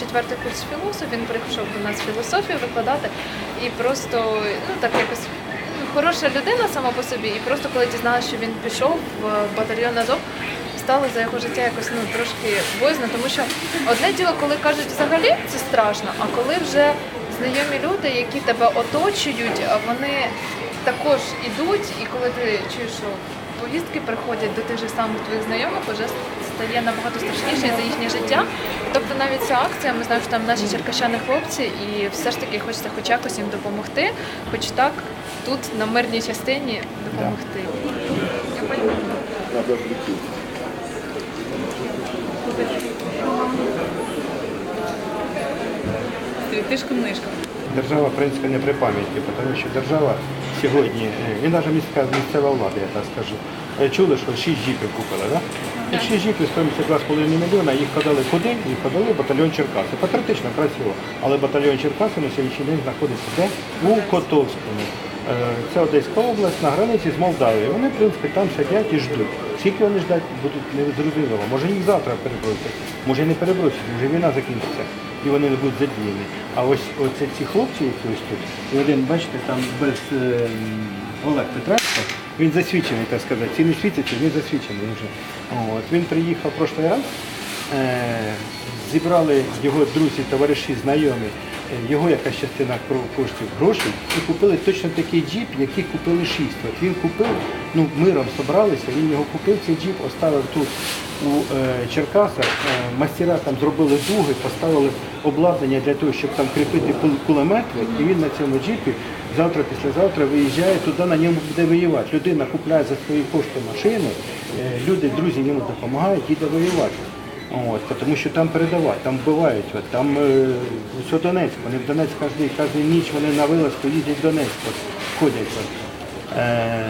четвертий курс філософ. Він прийшов до нас філософію викладати і просто ну так якось ну, хороша людина сама по собі. І просто коли дізналася, що він пішов в батальйон Азов, стало за його життя якось ну трошки боязно, тому що одне діло, коли кажуть взагалі це страшно, а коли вже знайомі люди, які тебе оточують, вони також ідуть, і коли ти чуєш, що повістки приходять до тих же самих твоїх знайомих, вже стає набагато страшніше за їхнє життя. Тобто навіть ця акція, ми знаємо, що там наші черкащани хлопці, і все ж таки хочеться хоч якось їм допомогти, хоч так тут на мирній частині допомогти. Ж книжка. Держава, в принципі, не при пам'яті, тому що держава сьогодні, е, і навіть міська місцева влада, я так скажу, е, чули, що 6 джіпів купили, так? Да? 6 джіпів стоїмося 2,5 мільйона, їх подали куди? Їх подали в батальйон Черкаси. Патріотично, красиво. Але батальйон Черкаси на сьогоднішній день знаходиться де? У Котовському. Е, Це Одеська область на границі з Молдавією. Вони, в принципі, там сидять і ждуть. Скільки вони ждать, будуть незрозуміло. Може їх завтра перебросять, може не перебросять, може війна закінчиться і вони не будуть задіяні. А ось оце ці хлопці, які ось тут, і один, бачите, там без е, Олег Петренко, він засвідчений, так сказати. Ці не світяться, він засвідчений вже. От. Він приїхав прошлий раз, е, зібрали його друзі, товариші, знайомі, е, його якась частина коштів грошей і купили точно такий джіп, який купили шість. От він купив, ну миром зібралися, він його купив, цей джіп, оставив тут у е, Черкасах. Е, мастера там зробили дуги, поставили обладнання для того, щоб там кріпити кул- кулемет. І він на цьому джипі завтра, післязавтра виїжджає туди, на ньому буде воювати. Людина купляє за свої кошти машину, е, люди, друзі йому допомагають, їде воювати. От, тому що там передавають, там вбивають, от, там е, все Донецьк, вони в Донецьк кожну ніч вони на вилазку їздять в Донецьк, от, ходять. От. Е,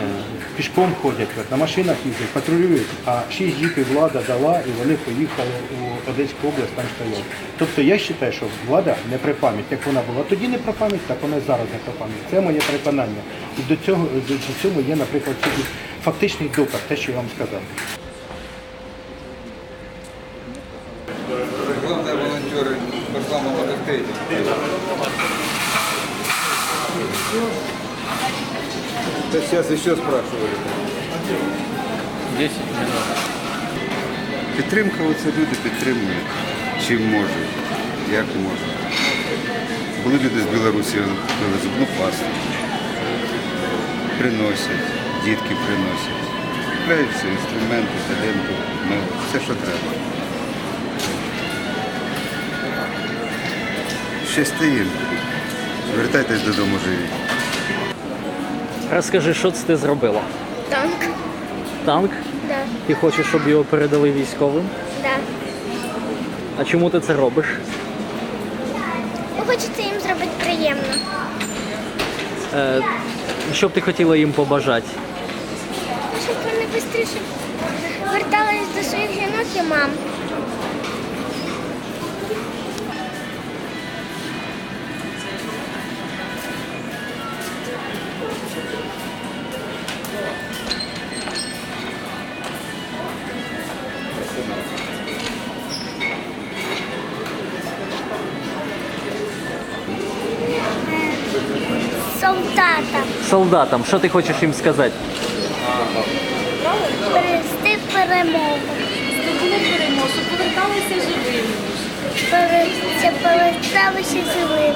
пішком ходять, на машинах їздять, патрулюють, а шість джипів влада дала і вони поїхали у Одеську область, там стоять. Тобто я вважаю, що влада не при пам'ять, як вона була тоді не про пам'ять, так вона зараз не про пам'ять. Це моє переконання. І до цього до цього є, наприклад, фактичний доказ, те, що я вам сказав. Главное, волонтеры молодых Сейчас еще спрашивали. 10 минут. Підтримка оце люди підтримують. Чим можуть, як можуть. Були люди з Білорусі, купили зубну пасту. Приносять, дітки приносять. Купляють все, інструменти, таленту, ну, все, що треба. Їм. Вертайтесь додому живі. Розкажи, що це ти зробила? Танк, Танк? да, Ти хочеш, щоб його передали військовим? да. А чому ти це робиш? Ну, Хочеться їм зробити приємно. Е, що б ти хотіла їм побажати? Щоб вони швидше вертались до своїх жінок і мам. Солдатам Солдатам, що ти хочеш їм сказати? перевести перемогу. Здобули перемогу, поверталися живими. Поверталися живими.